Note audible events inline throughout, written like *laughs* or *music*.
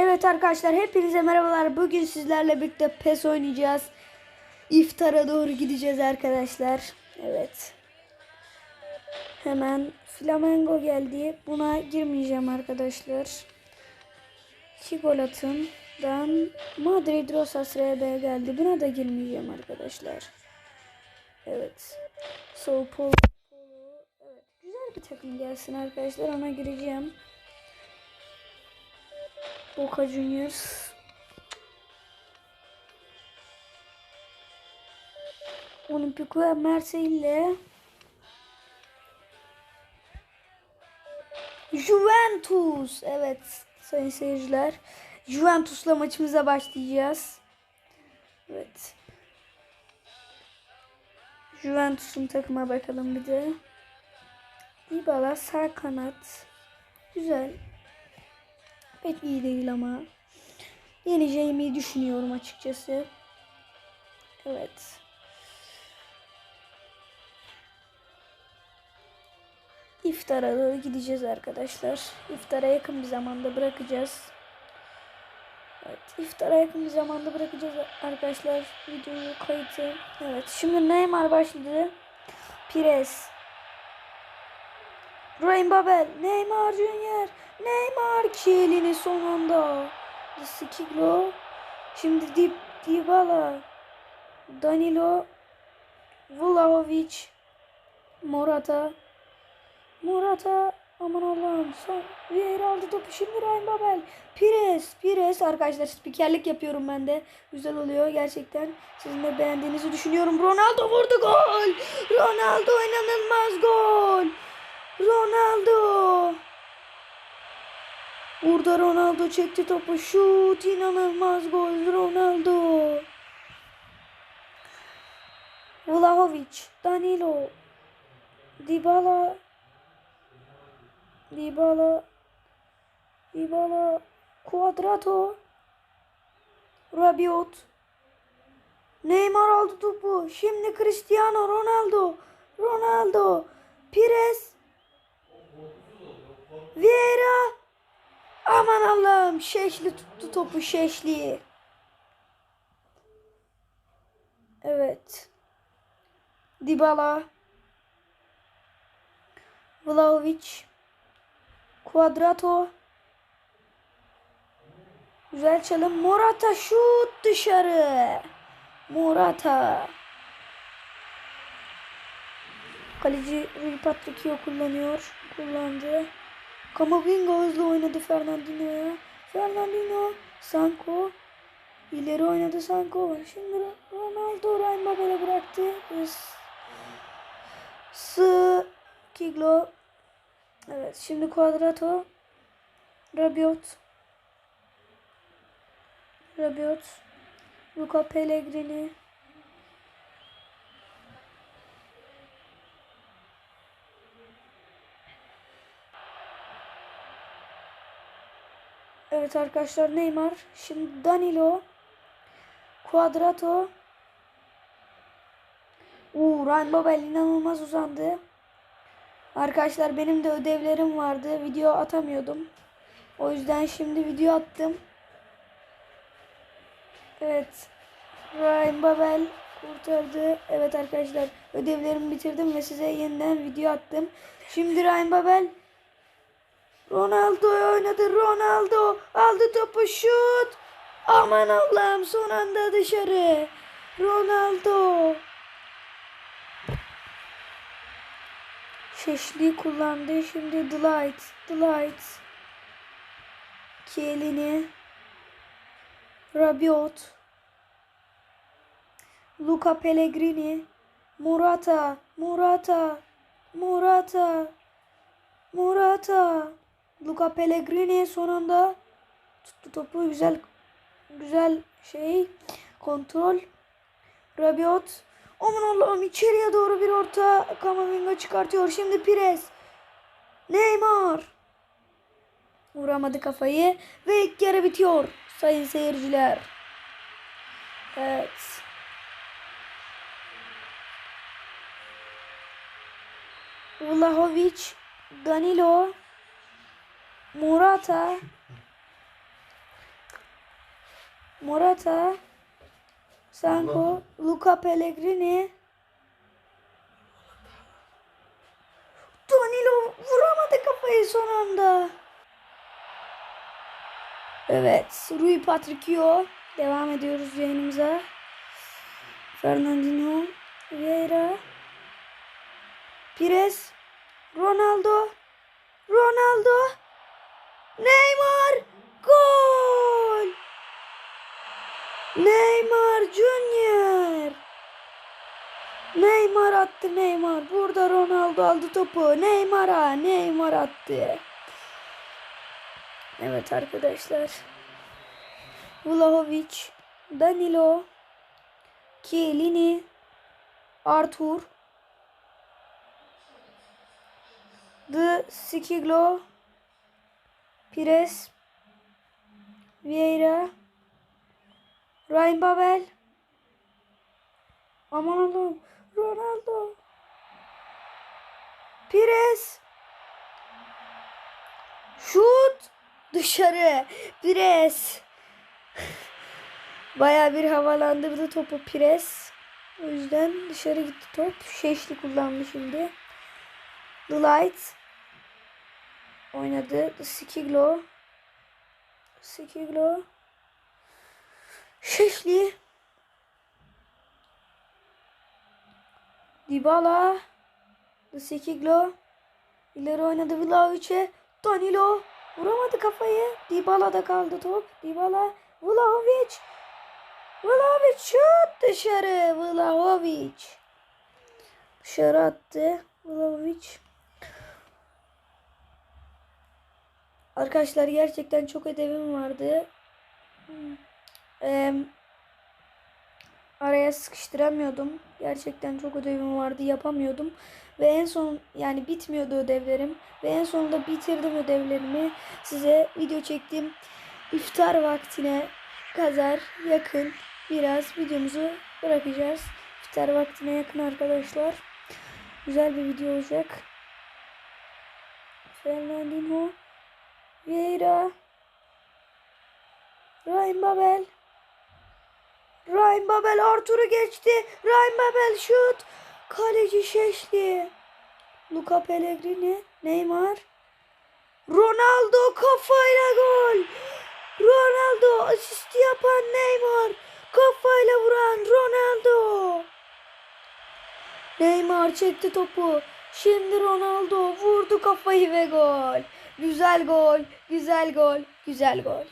Evet arkadaşlar hepinize merhabalar. Bugün sizlerle birlikte PES oynayacağız. İftara doğru gideceğiz arkadaşlar. Evet. Hemen Flamengo geldi. Buna girmeyeceğim arkadaşlar. Atımdan Madrid Rosas RB geldi. Buna da girmeyeceğim arkadaşlar. Evet. Sao Paulo. Evet. Güzel bir takım gelsin arkadaşlar. Ona gireceğim. Boca Juniors. Olympico Marseille. Juventus. Evet sayın seyirciler. Juventus'la maçımıza başlayacağız. Evet. Juventus'un takıma bakalım bir de. Dybala sağ kanat. Güzel. Pek iyi değil ama. Yeneceğimi düşünüyorum açıkçası. Evet. İftara doğru gideceğiz arkadaşlar. İftara yakın bir zamanda bırakacağız. Evet, iftara yakın bir zamanda bırakacağız arkadaşlar videoyu kayıtı. Evet, şimdi Neymar başladı. Pires. Ryan Babel, Neymar Junior, Neymar Kielini son anda. Skiglo. Şimdi Dib Dybala. Danilo. Vlahovic. Morata. Morata. Aman Allah'ım. Son. Vieira aldı topu. Şimdi Ryan Babel. Pires. Pires arkadaşlar. Spikerlik yapıyorum ben de. Güzel oluyor gerçekten. Sizin de beğendiğinizi düşünüyorum. Ronaldo vurdu gol. Ronaldo inanılmaz gol. Ronaldo. Burada Ronaldo çekti topu. Şut inanılmaz gol Ronaldo. Vlahovic, Danilo, Dybala, Dybala, Dybala, Cuadrado, Rabiot, Neymar aldı topu. Şimdi Cristiano Ronaldo, Ronaldo, Pires, Vieira, Aman Allah'ım Şeşli tuttu topu Şeşli. Evet. Dybala. Vlahovic. Cuadrado. Güzel çalım. Morata şut dışarı. Morata. Kaleci Rui Patricio kullanıyor. Kullandı. Camavinga hızlı oynadı Fernandinho'ya. Fernandinho, Sanko. İleri oynadı Sanko. Şimdi Ronaldo Ryan Babel'e bıraktı. S Kiglo. Evet şimdi Quadrato. Rabiot. Rabiot. Luca Pellegrini. Evet arkadaşlar Neymar. Şimdi Danilo. Cuadrado. Uuu Ryan Babel inanılmaz uzandı. Arkadaşlar benim de ödevlerim vardı. Video atamıyordum. O yüzden şimdi video attım. Evet. Ryan Babel kurtardı. Evet arkadaşlar ödevlerimi bitirdim ve size yeniden video attım. Şimdi Ryan Babel Ronaldo oynadı. Ronaldo aldı topu şut. Aman Allah'ım son anda dışarı. Ronaldo. Şeşli kullandı. Şimdi Delight. Delight. Kielini. Rabiot. Luca Pellegrini. Morata. Morata. Morata. Morata. Luca Pellegrini son anda tuttu topu. Güzel güzel şey kontrol. Rabiot. Aman Allah'ım içeriye doğru bir orta. Kamavinga çıkartıyor. Şimdi Pires. Neymar. Vuramadı kafayı ve ilk yarı bitiyor sayın seyirciler. Evet. Vlahovic Danilo Morata Morata. Sanko. Luca Pellegrini. Danilo vuramadı kafayı son anda. Evet. Rui Patricio. Devam ediyoruz yayınımıza. Fernandinho. Vieira. Pires. Ronaldo. Ronaldo. Neymar. Gol. Neymar Junior. Neymar attı Neymar. Burada Ronaldo aldı topu. Neymar'a. Neymar attı. Evet arkadaşlar. Vlahovic. Danilo. Chiellini. Arthur. The Skiglo. Pires. Vieira. Ryan Babel. Aman Allah'ım. Ronaldo. Pires. Şut. Dışarı. Pires. Baya bir havalandırdı topu Pires. O yüzden dışarı gitti top. Şeşli kullandı şimdi. The Light. Oynadı. Skiglo. Skiglo. Şeşli. Dybala. Skiglo. İleri oynadı Vlahovic'e. Danilo. Vuramadı kafayı. Dybala'da kaldı top. Dybala. Vlahovic. Vlahovic şut dışarı. Vlahovic. Dışarı attı. Vlahovic. Arkadaşlar gerçekten çok ödevim vardı. Ee, araya sıkıştıramıyordum. Gerçekten çok ödevim vardı. Yapamıyordum. Ve en son yani bitmiyordu ödevlerim. Ve en sonunda bitirdim ödevlerimi. Size video çektim. İftar vaktine kadar yakın biraz videomuzu bırakacağız. İftar vaktine yakın arkadaşlar. Güzel bir video olacak. Fernandinho. Vieira. Ryan Babel. Ryan Babel Arthur'u geçti. Ryan Babel şut. Kaleci Şeşli. Luca Pellegrini. Neymar. Ronaldo kafayla gol. Ronaldo asist yapan Neymar. Kafayla vuran Ronaldo. Neymar çekti topu. Şimdi Ronaldo vurdu kafayı ve gol. Güzel gol, güzel gol, güzel gol.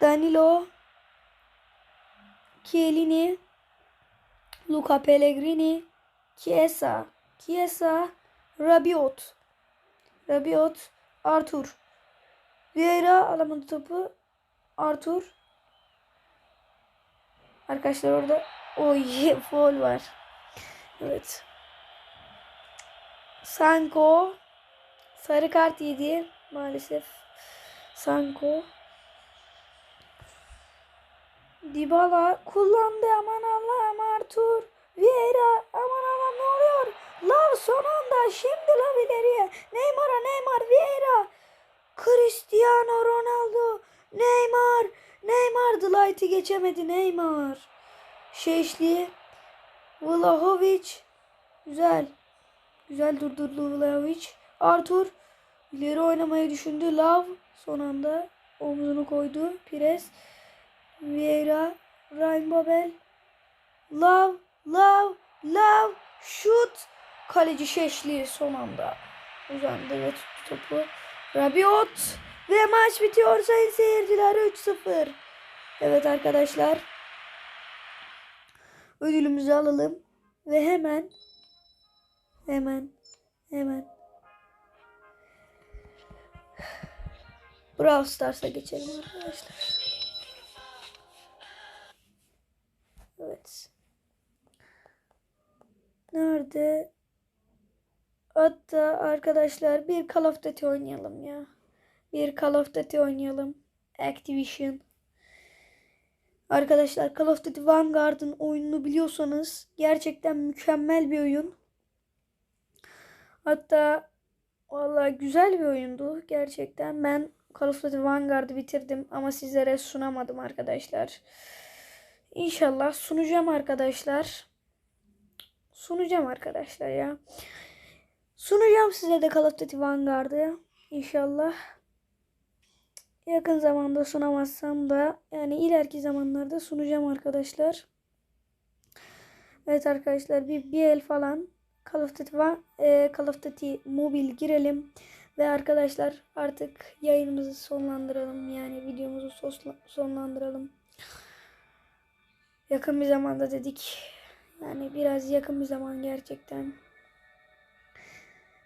Danilo, Chiellini, Luca Pellegrini, Chiesa, Chiesa, Rabiot, Rabiot, Arthur. Vieira alamadı topu. Arthur. Arkadaşlar orada oy *laughs* foul var. Evet. Sanko sarı kart yedi maalesef. Sanko. Dybala kullandı aman Allah'ım Arthur. Vieira aman Allah'ım ne oluyor? Lav son anda şimdi Lav ileriye. Neymar'a Neymar Vieira. Cristiano Ronaldo. Neymar. Neymar The Light'ı geçemedi Neymar. Şeşli. Vlahovic. Güzel. Güzel durdurdu Vlahovic. Arthur. ileri oynamayı düşündü. Lav son anda omzunu koydu. Pires. Vieira. Ryan Babel. Lav. Lav. Lav. Şut. Kaleci Şeşli son anda uzandı ve tuttu topu. Rabiot. Ve maç bitiyor sayın seyirciler 3-0. Evet arkadaşlar. Ödülümüzü alalım. Ve hemen hemen hemen Brawl Stars'a geçelim arkadaşlar. Evet. Nerede? Hatta arkadaşlar bir Call of Duty oynayalım ya. Bir Call of Duty oynayalım. Activision. Arkadaşlar Call of Duty Vanguard'ın oyununu biliyorsanız gerçekten mükemmel bir oyun. Hatta Vallahi güzel bir oyundu gerçekten. Ben Call of Duty Vanguard'ı bitirdim ama sizlere sunamadım arkadaşlar. İnşallah sunacağım arkadaşlar. Sunacağım arkadaşlar ya. Sunacağım size de Call of Duty Vanguard'ı. İnşallah. Yakın zamanda sunamazsam da yani ileriki zamanlarda sunacağım arkadaşlar. Evet arkadaşlar bir, bir el falan Call of Duty. E, Call of Duty Mobile girelim. Ve arkadaşlar artık yayınımızı sonlandıralım. Yani videomuzu sonlandıralım. Yakın bir zamanda dedik. Yani biraz yakın bir zaman gerçekten.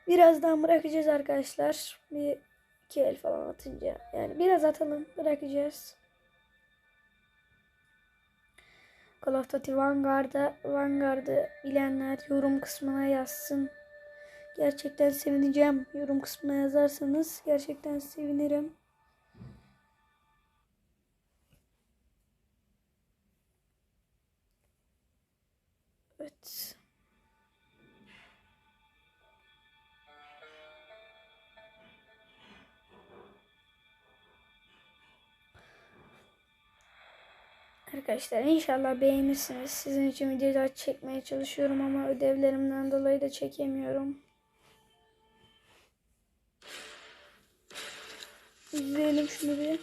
Birazdan bırakacağız arkadaşlar. Bir iki el falan atınca. Yani biraz atalım bırakacağız. Call of Duty Vanguard'ı Vanguard'ı bilenler yorum kısmına yazsın. Gerçekten sevineceğim. Yorum kısmına yazarsanız gerçekten sevinirim. Evet. Arkadaşlar inşallah beğenirsiniz. Sizin için videolar çekmeye çalışıyorum ama ödevlerimden dolayı da çekemiyorum. İzleyelim şunu bir.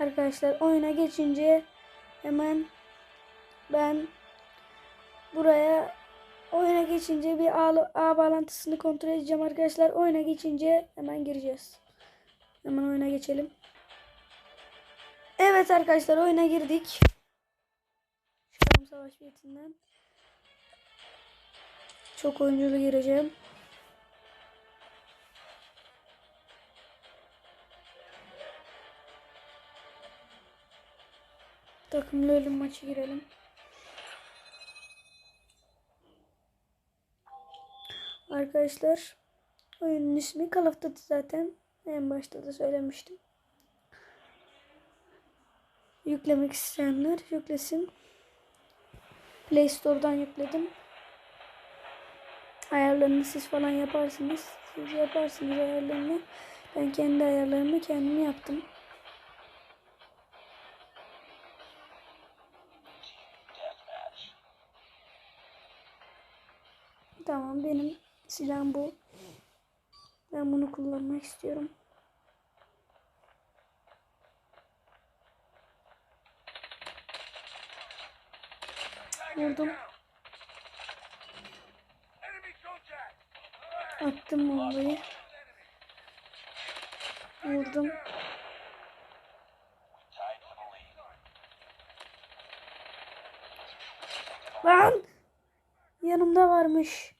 Arkadaşlar oyuna geçince hemen ben buraya oyuna geçince bir ağ, ağ bağlantısını kontrol edeceğim arkadaşlar. Oyuna geçince hemen gireceğiz. Hemen oyuna geçelim. Evet arkadaşlar oyuna girdik. Çıkalım savaş biletinden. Çok oyunculu gireceğim. Takımlı ölüm maçı girelim. Arkadaşlar oyunun ismi Call of Duty zaten en başta da söylemiştim. Yüklemek isteyenler yüklesin. Play Store'dan yükledim. Ayarlarını siz falan yaparsınız. Siz yaparsınız ayarlarını. Ben kendi ayarlarımı kendim yaptım. Tamam benim silahım bu. Ben bunu kullanmak istiyorum. Vurdum. Attım bombayı. Vurdum. Lan! Yanımda varmış.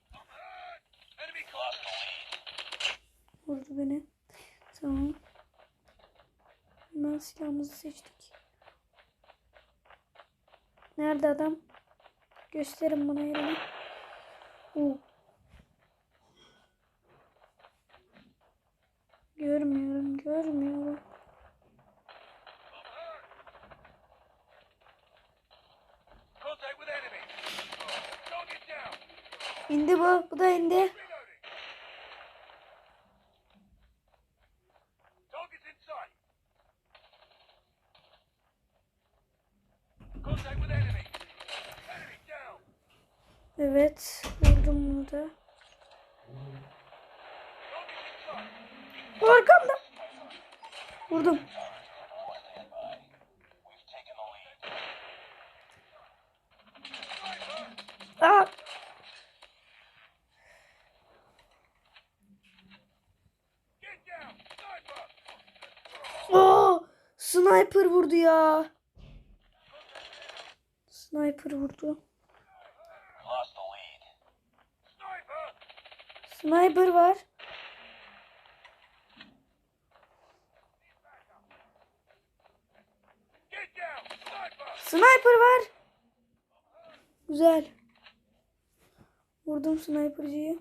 Vurdu beni. Tamam. Hemen silahımızı seçtik. Nerede adam? Gösterin bana yerini. Oo. Görmüyorum, görmüyorum. İndi bu, bu da indi. Evet, vurdum bunu da. Arkamda. Vurdum. Aa! Aa! Sniper vurdu ya. Sniper vurdu. Lost the lead. Sniper! Sniper var. Get down! Sniper! Sniper var. Güzel. Vurdum sniperciyi.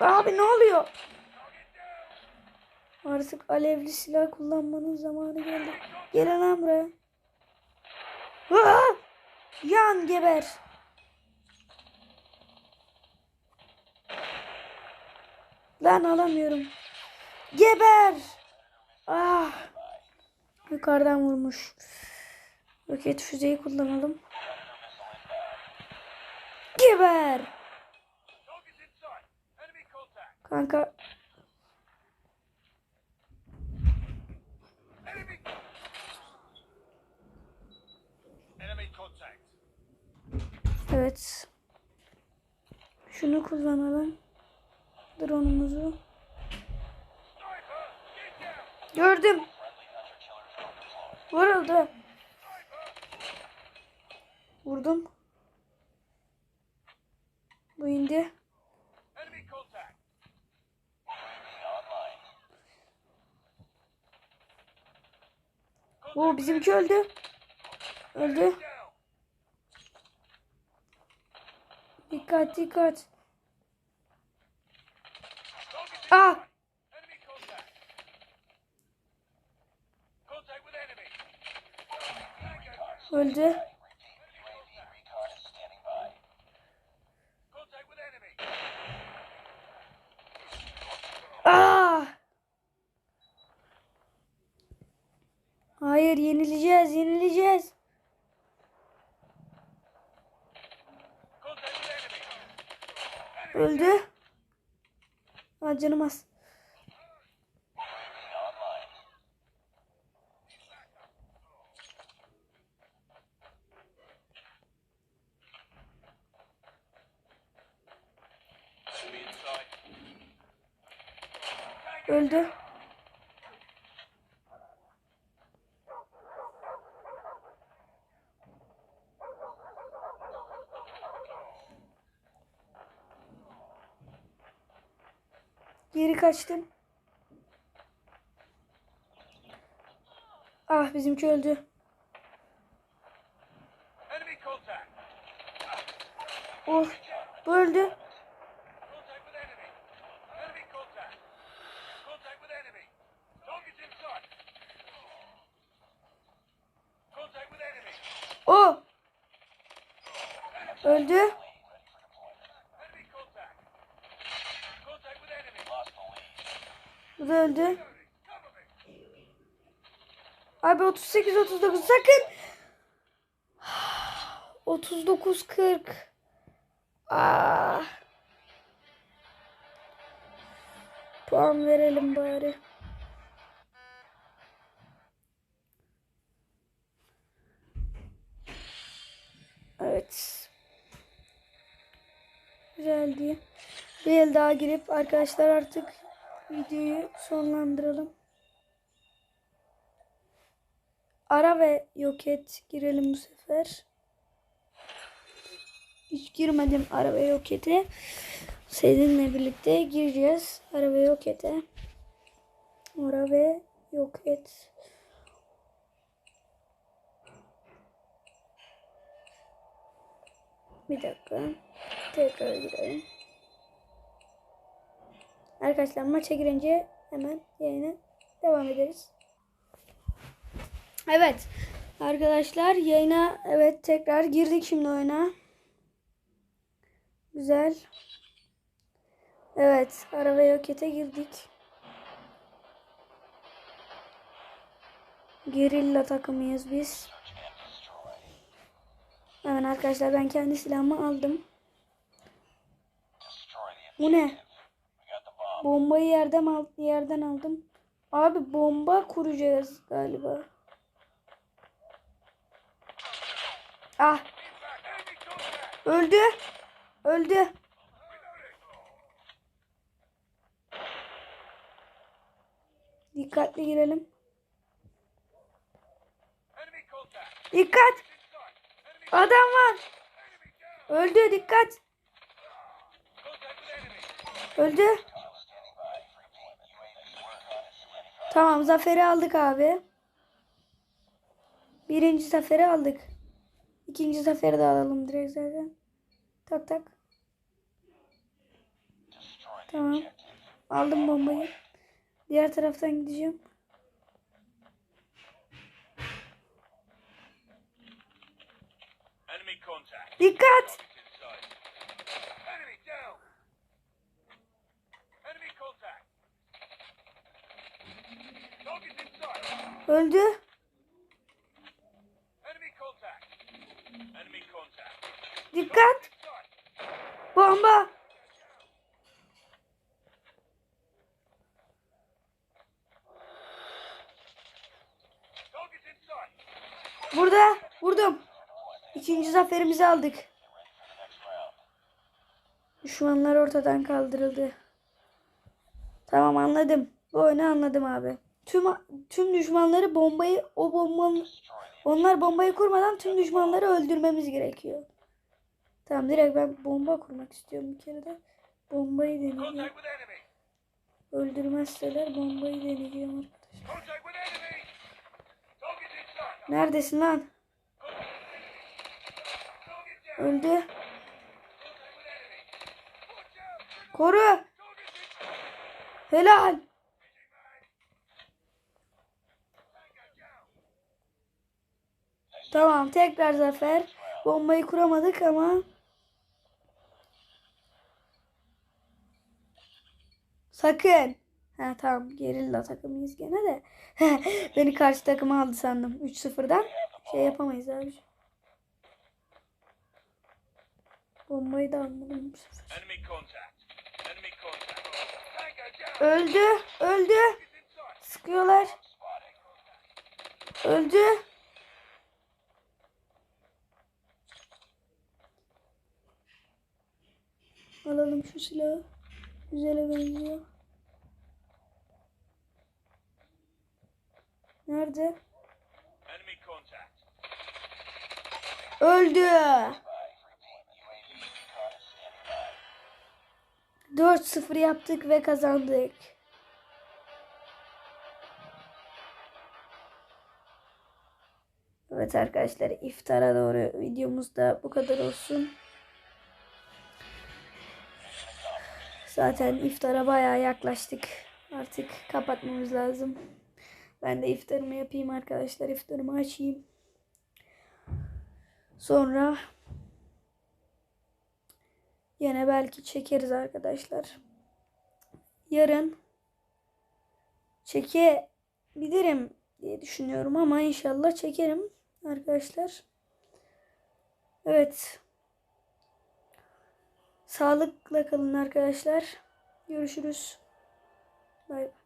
Abi ne oluyor? Artık alevli silah kullanmanın zamanı geldi. Gelin lan buraya. Aa! Yan geber. Lan alamıyorum. Geber. Ah. Yukarıdan vurmuş. Roket füzeyi kullanalım. Geber. Kanka! Evet. Şunu kullanalım. Drone'umuzu. Gördüm. Vuruldu. Vurdum. Bu indi. Enemy contact! O bizimki öldü. Öldü. Dikkat dikkat. Ah! Öldü. Enemy! Ah! Hayır yenileceğiz yenileceğiz. Öldü. Ah canım az. Geri kaçtım. Ah bizimki öldü. 38 39 sakın. *sighs* 39 40. Ah. Puan verelim bari. Evet. Güzeldi. Bir el daha girip arkadaşlar artık videoyu sonlandıralım. Ara ve yok et girelim bu sefer. Hiç girmedim ara ve yok ete. Seninle birlikte gireceğiz ara ve yok ete. Ara ve yok et. Bir dakika. Tekrar girelim. Arkadaşlar maça girince hemen yayına devam ederiz. Evet. Arkadaşlar yayına evet tekrar girdik şimdi oyuna. Güzel. Evet. Araba yokete girdik. Gerilla takımıyız biz. Hemen arkadaşlar ben kendi silahımı aldım. Bu ne? Bombayı yerden yerden aldım. Abi bomba kuracağız galiba. Ah öldü. Öldü. Dikkatli girelim. Dikkat. Adam var. Öldü dikkat. Öldü. Tamam zaferi aldık abi. Birinci zaferi aldık. İkinci zaferi de alalım direkt zaten. Tak tak. Tamam. Aldım bombayı. Diğer taraftan gideceğim. Dikkat. Öldü. Enemy contact! Enemy contact! Dikkat. Inside! Bomba. Target inside! Burada. Vurdum. İkinci zaferimizi aldık. Düşmanlar ortadan kaldırıldı. Tamam anladım. Bu oyunu anladım abi. Tüm tüm düşmanları bombayı o bombanın onlar bombayı kurmadan tüm düşmanları öldürmemiz gerekiyor. Tamam direkt ben bomba kurmak istiyorum bir kere de. Bombayı deneyeceğim. Öldürmezseler bombayı deneyeceğim arkadaşlar. Neredesin lan? Öldü. Koru. Helal. Tamam tekrar zafer. Bombayı kuramadık ama. Sakın. Ha tamam gerilla takımıyız gene de. *laughs* Beni karşı takıma aldı sandım. 3-0'dan. Şey yapamayız abi. Bombayı da almadım bu sefer. Öldü. Öldü. Sıkıyorlar. Öldü. Alalım şu silahı. Güzele benziyor. Nerede? Öldü. 4-0 yaptık ve kazandık. Evet arkadaşlar iftara doğru videomuz da bu kadar olsun. Zaten iftara bayağı yaklaştık. Artık kapatmamız lazım. Ben de iftarımı yapayım arkadaşlar. İftarımı açayım. Sonra yine belki çekeriz arkadaşlar. Yarın çekebilirim diye düşünüyorum ama inşallah çekerim arkadaşlar. Evet. Sağlıkla kalın arkadaşlar. Görüşürüz. Bay bay.